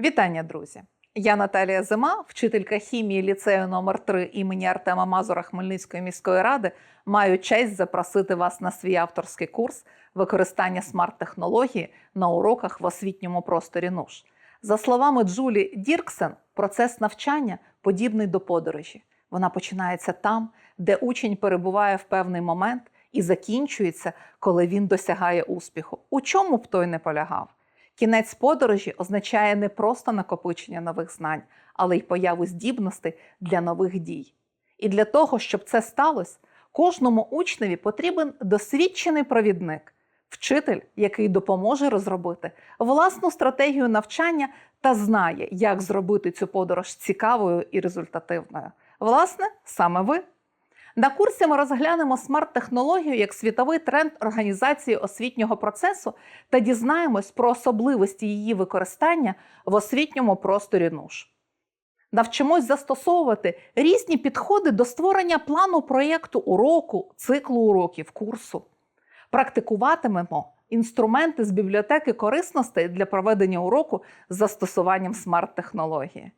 Вітання, друзі! Я Наталія Зима, вчителька хімії ліцею номер 3 імені Артема Мазура Хмельницької міської ради. Маю честь запросити вас на свій авторський курс використання смарт-технології на уроках в освітньому просторі НУШ. За словами Джулі Дірксен, процес навчання подібний до подорожі. Вона починається там, де учень перебуває в певний момент і закінчується, коли він досягає успіху. У чому б той не полягав? Кінець подорожі означає не просто накопичення нових знань, але й появу здібностей для нових дій. І для того, щоб це сталося, кожному учневі потрібен досвідчений провідник, вчитель, який допоможе розробити власну стратегію навчання та знає, як зробити цю подорож цікавою і результативною. Власне, саме ви. На курсі ми розглянемо смарт-технологію як світовий тренд організації освітнього процесу та дізнаємось про особливості її використання в освітньому просторі НУШ. Навчимось застосовувати різні підходи до створення плану проєкту уроку, циклу уроків, курсу. Практикуватимемо інструменти з бібліотеки корисностей для проведення уроку з застосуванням смарт-технології.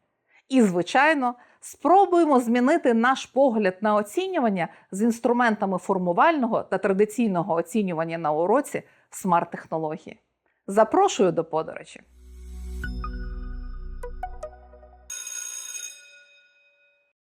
І, звичайно, спробуємо змінити наш погляд на оцінювання з інструментами формувального та традиційного оцінювання на уроці смарт-технології. Запрошую до подорожі!